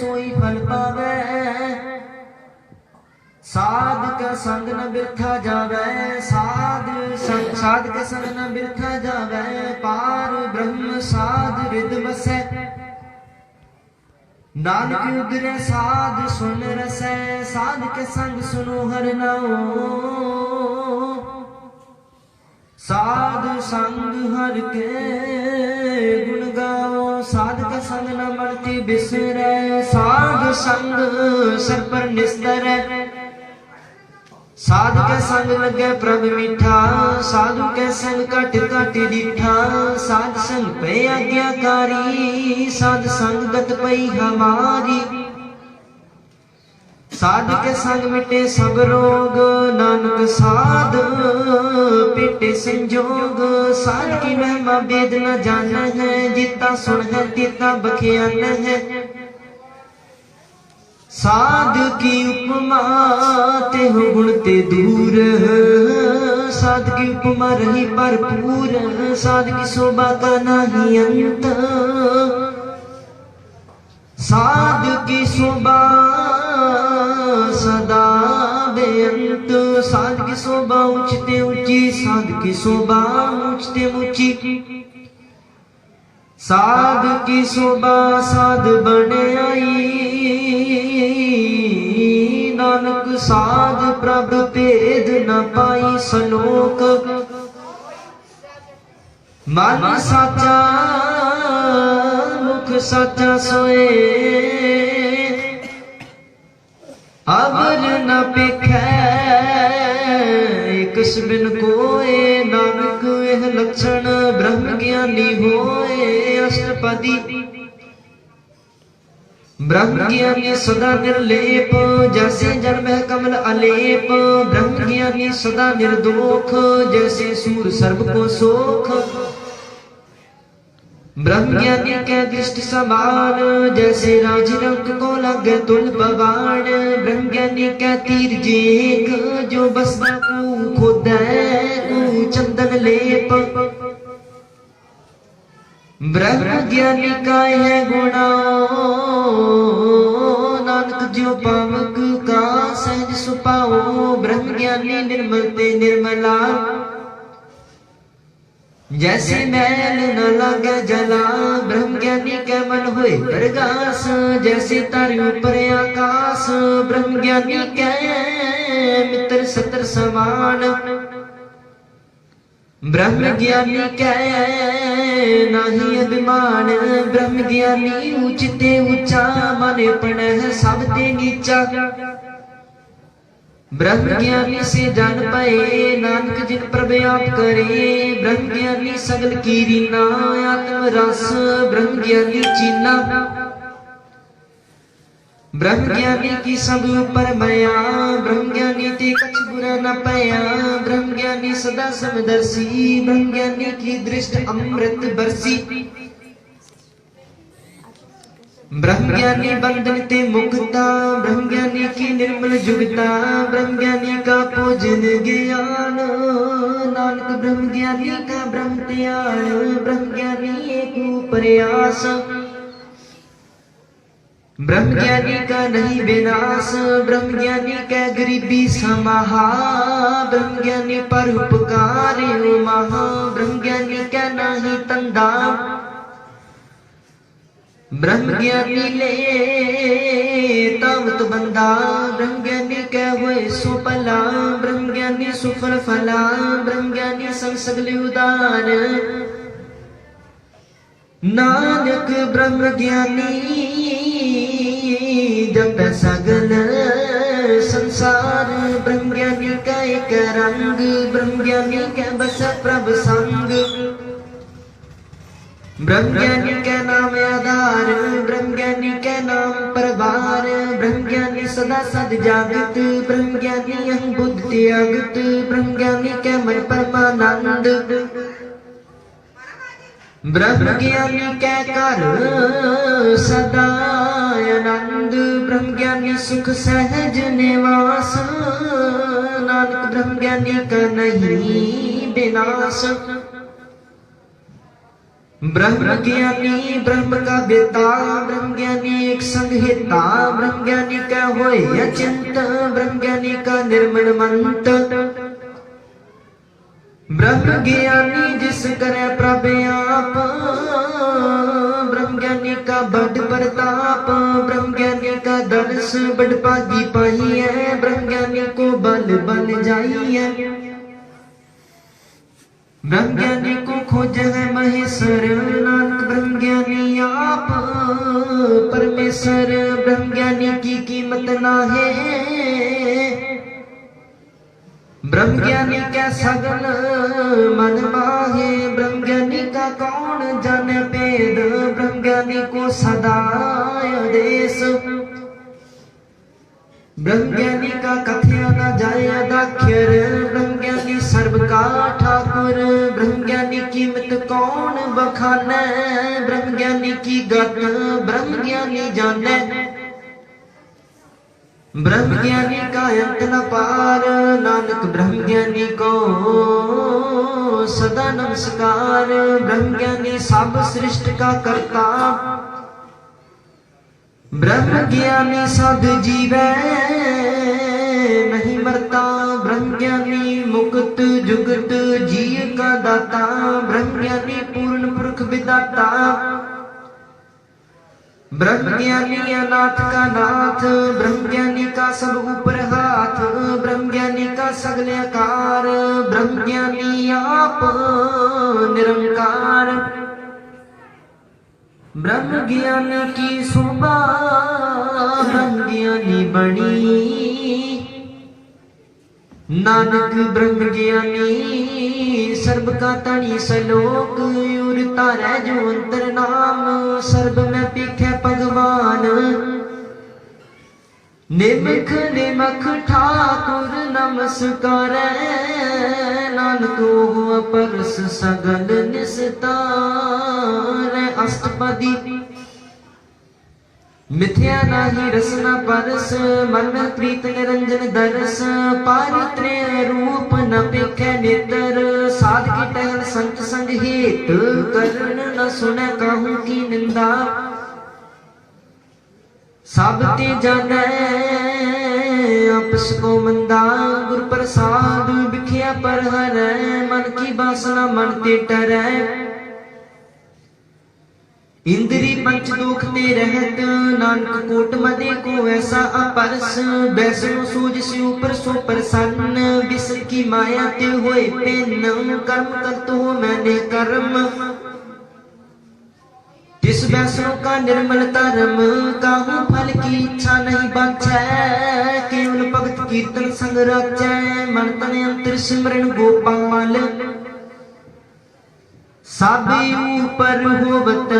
ਸੋਈ ਫਲ ਪਾਵੇ। ਸਾਧ ਕਾ ਸੰਗ ਨ ਬਿਰਥਾ ਜਾਵੇ, ਸਾਧ ਸੰਗ ਸਾਧ ਕਾ ਸੰਗ ਨ ਬਿਰਥਾ ਜਾਵੇ, ਪਾਰ ਬ੍ਰਹਮ ਸਾਧ ਰਿਦ ਬਸੈ ਨਾਨਕ ਉਦਰੇ ਸਾਧ ਸੁਨ ਰਸੈ ਸਾਧ ਕੇ ਸੰਗ ਸੁਨੋ ਹਰ ਨਾਉ। ਸਾਧ ਸੰਗ ਹਰ ਕੇ ਸਾਧ ਸੰਗ, ਸਰ ਪਰ ਸਾਧ ਕੇ ਸੰਗ ਲੱਗੇ ਪ੍ਰਭ ਮਿੱਠਾ, ਸਾਧੂ ਕੇ ਸੰਗ ਘਟ ਘਟ ਡਿਠਾ ਸਾਧ ਸੰਗ ਪੈ ਆਗਿਆਕਾਰੀ, ਸਾਧ ਸੰਗ ਪਈ ਹਮਾਰੀ। ਸਾਧ ਕੇ ਸੰਗ ਮਿਟੇ ਸਭ ਰੋਗ, ਨਾਨਕ ਸਾਧ ਪਿਟੇ ਸੰਜੋਗ। ਸਾਧ ਕੀ ਮਹਿਮਾ ਬੇਦ ਨ ਜਾਣ ਹੈ ਜਿਤਾ ਸੁਣ ਹੈ ਤਿਤਾ ਬਖਿਆਨ। ਹੈ ਸਾਧ ਕੀ ਉਪਮਾ ਤੇ ਹੋ ਗੁਣ ਤੇ ਦੂਰ। ਸਾਧ ਕੀ ਉਪਮਾ ਰਹੀ ਭਰਪੂਰ। ਸਾਧ ਕੀ ਸੋਭਾ ਕਾ ਨਹੀਂ ਅੰਤ। ਸਾਧ ਕੀ ਸੋਭਾ ਸਦਾ ਬੇਅੰਤ। ਸਾਧ ਕੀ ਸੋਭਾ ਉੱਚ ਤੇ ਉੱਚੀ। ਸਾਧ ਕੀ ਸੋਭਾ ਉੱਚ ਤੇ ਉੱਚੀ। ਸਾਧ ਕੀ ਸੋਭਾ ਸਾਧ ਬਣਾਈ। ਨਾਨਕ ਸਾਧ ਪ੍ਰਭ ਭੇਦ ਨ ਪਾਈ ਸਲੋਕ। ਮਨ ਸਾਚਾ, ਮੁਖ ਸਾਚਾ ਸੋਏ। ਅਵਰ ਨ ਪਿਖੈ ਇਕਸ ਬਿਨ ਕੋਏ। ਨਾਨਕ ਇਹ ਲક્ષਣ ਬ੍ਰਹਮ ਗਿਆਨੀ ਹੋਏ, ਅਸ਼ਟਪਦੀ ब्रह्म ज्ञानी सदा निर्लेप जैसे जन्म है कमल अलेप ब्रह्म ज्ञानी सदा निर्दोख जैसे सूर सर्व को सोख ब्रह्म ज्ञानी के दृष्टि समान जैसे राजरंग को लग तुल पवान ब्रह्म ज्ञानी के तीर जेक जो बसना खुद चंदन लेप ब्रह्म ज्ञानी का है गुणा ब्रह्म ज्ञानी निर्मल ते निर्मला जैसे मैल न लगे जला ब्रह्म ज्ञानी के मन हुए प्रगास जैसे तारे ऊपर आकाश ब्रह्म ज्ञानी के मित्र सत्र समान ब्रह्म ज्ञानी के नाही अभिमान ब्रह्म ज्ञानी उचते ऊंचा मन पण है सब ते नीचा ਬ੍ਰਹਮ ਗਿਆਨੀ ਸੇ ਜਨ ਪਏ, ਨਾਨਕ ਜਿਨ ਪ੍ਰਭ ਆਪ ਕਰੇ, ਬ੍ਰਹਮ ਗਿਆਨੀ ਸਗਲ ਕੀ ਰੀਨਾ ਆਤਮ ਰਸ, ਬ੍ਰਹਮ ਗਿਆਨੀ ਚੀਨਾ। ਬ੍ਰਹਮ ਗਿਆਨੀ ਕੀ ਸਭ ਪਰਮਇਆ ਬ੍ਰਹਮ ਗਿਆਨੀ ਤੇ ਕਛ ਬੁਰਾ ਨ ਪਿਆ ਬ੍ਰਹਮ ਗਿਆਨੀ ਸਦਾ ਸਮਦਰਸੀ ਬ੍ਰਹਮ ਗਿਆਨੀ ਕੀ ਦ੍ਰਿਸ਼ਟ ਅੰਮ੍ਰਿਤ ਬਰਸੀ। ब्रह्म ज्ञानी बंधन ते मुक्ता ब्रह्म ज्ञानी की निर्मल जुगता ब्रह्म ज्ञानी का पूजन ज्ञान नानक ब्रह्म ज्ञानी का ब्रह्म त्याग ब्रह्म ज्ञानी एक प्रयास ब्रह्म ज्ञानी का नहीं विनाश ब्रह्म ज्ञानी का गरीबी समाहा ब्रह्म ज्ञानी पर उपकार महा ब्रह्म ज्ञानी का नहीं तंदा ਬ੍ਰਹਮ ਗਿਆਨੀ ਲੈ ਤਾਵਤ ਬੰਦਾ ਬ੍ਰਹਮ ਗਿਆਨੀ ਕਹਿ ਹੋਏ, ਸੋ ਭਲਾ ਬ੍ਰਹਮ ਗਿਆਨੀ ਸੁਫਲ ਫਲਾ ਬ੍ਰਹਮ ਗਿਆਨੀ ਸੰਸਗਲੇ ਉਦਾਨ। ਨਾਨਕ ਬ੍ਰਹਮ ਗਿਆਨੀ ਜਪੈ ਸਗਲ ਸੰਸਾਰ। ਬ੍ਰਹਮ ਗਿਆਨੀ ਕਾ ਇੱਕ ਬ੍ਰਹਮ ਗਿਆਨੀ ਕਾ ਬਸ ਪ੍ਰਭ ब्रह्म ज्ञानी के नाम आधार ब्रह्म ज्ञानी के नाम परवार ब्रह्म ज्ञानी सदा सद जागत ब्रह्म ज्ञानी अहं बुद्ध त्यागत ब्रह्म ज्ञानी के मन परमानंद ब्रह्म ज्ञानी के कर सदा आनंद ब्रह्म ज्ञानी सुख सहज निवास नानक ब्रह्म ज्ञानी का नहीं विनाश ब्रह्म ज्ञानी ब्रह्म का बेता ब्रह्म ज्ञानी एक संग हेता ब्रह्म ज्ञानी का होय अचिंत ब्रह्म ज्ञानी का निर्मल मंत ब्रह्म ज्ञानी जिस करे प्रभ आप ब्रह्म ज्ञानी का बड़ प्रताप ब्रह्म ज्ञानी का दर्श बड़ पागी पाई है ब्रह्म ज्ञानी को बल बन जाई है ब्रह्म ज्ञानी को खोज है महेश्वर नानक ब्रह्म ज्ञानी आप परमेश्वर ब्रह्म ज्ञानी की कीमत ना है ब्रह्म ज्ञानी का सगल मन माहे ब्रह्म ज्ञानी का कौन जाने भेद ब्रह्म ज्ञानी को सदा आदेश ब्रह्म ज्ञानी का ਕੀ ਗੱਤ ਬ੍ਰਹਮ ਗਿਆਨੀ ਜਾਣੈ? ਬ੍ਰਹਮ ਗਿਆਨੀ ਕਾ ਅੰਤ ਪਾਰ, ਨਾਨਕ ਬ੍ਰਹਮ ਗਿਆਨੀ ਕੋ ਸਦਾ ਨਮਸਕਾਰ। ਬ੍ਰਹਮ ਗਿਆਨੀ ਸਭ ਸ੍ਰਿਸ਼ਟ ਕਾ ਕਰਤਾ। ਬ੍ਰਹਮ ਗਿਆਨੀ ਸਦ ਜੀਵੈ, ਨਹੀਂ ਮਰਤਾ। ਬ੍ਰਹਮ ਗਿਆਨੀ ਮੁਕਤ ਜੁਗਤ ਜੀਵ ਕਾ ਦਾਤਾ। ਬ੍ਰਹਮ ਗਿਆਨੀ ਪੂਰਨ ਪੁਰਖ ਵਿਦਾਤਾ। ब्रह्म ज्ञानी अनाथ का नाथ ब्रह्म ज्ञानी का सब ऊपर हाथ ब्रह्म ज्ञानी का सगले आकार ब्रह्म ज्ञानी आप निरंकार ब्रह्म ज्ञान की शोभा ब्रह्म ज्ञानी बनी नानक ब्रह्म ज्ञानी सर्व का तनी सलोक उर तारै जो अंतर नाम सर्व ਨਿਮਖ ਨਿਮਖ ਠਾਕੁਰ ਨਮਸਕਾਰੈ ਨਾਨਕ ਉਹ ਅਪਰਸ ਸਗਲ ਨਿਸਤਾਰੈ ਅਸ਼ਟਪਦੀ ਮਿਥਿਆ ਨਾਹੀ ਰਸਨਾ ਪਰਸ, ਮਨ ਪ੍ਰੀਤ ਨਿਰੰਜਨ ਦਰਸ। ਪਾਰਿਤ੍ਰੇ ਰੂਪ ਨ ਪੇਖੈ ਨਿਤਰ ਸਾਧ ਕੀ ਟਹਿਲ ਸੰਤ ਸੰਗ ਹੀਤ। ਕਰਨ ਨ ਸੁਣੈ ਕਹੂੰ ਕੀ ਨਿੰਦਾ। ਸਭ ਤੇ ਜਾਣੈ, ਆਪਸ ਕੋ ਮੰਦਾ ਗੁਰ ਪ੍ਰਸਾਦ ਵਿਖਿਆ ਪਰ ਹਰੈ, ਮਨ ਕੀ ਬਾਸਨਾ ਮਨ ਤੇ ਟਰੈ। ਇੰਦਰੀ ਪੰਚ ਦੁਖ ਤੇ ਰਹਿਤ, ਨਾਨਕ ਕੋਟ ਮਦੇ ਕੋ ਐਸਾ ਅਪਰਸ। ਬੈਸਨੋ ਸੂਝ ਸੀ ਉਪਰ ਸੋ ਪ੍ਰਸੰਨ ਬਿਸਰ ਕੀ ਮਾਇਆ ਤੇ ਹੋਏ ਪੈਨ। ਕਰਮ ਕਰਤ ਹੋ ਮੈਨੇ ਕਰਮ जिस वैष्णव का निर्मल धर्म काहू फल की इच्छा नहीं बचे केवल भगत कीर्तन संग रचे मन तन अंतर सिमरन गोपाल साबे ऊपर होवत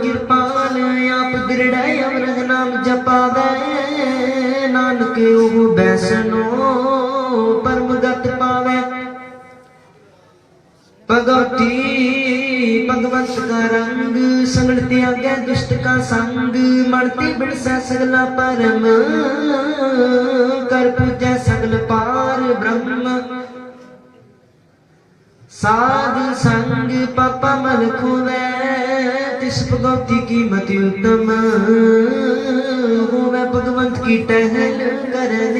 कृपाल आप दृढ़ अमृत नाम जपावे नानक ओ वैष्णो परम गत पा ਬਖਸ਼ ਕਰੰਗ ਸੰਗਣ ਤਿਆਗੈ ਦੁਸ਼ਟ ਕਾ ਸੰਗ। ਮਰਤੀ ਬਿੜਸੈ ਸਗਲਾ ਪਰਮ, ਕਰ ਪੂਜੈ ਸਗਲ ਪਾਰ ਬ੍ਰਹਮ। ਸਾਧ ਸੰਗ ਪਾਪਾ ਮਨ ਖੋਵੈ, ਤਿਸ ਭਗਵਤੀ ਕੀ ਕੀਮਤ ਉਤਮ। ਹੋਵੈ ਭਗਵੰਤ ਕੀ ਟਹਿਲ ਕਰਨ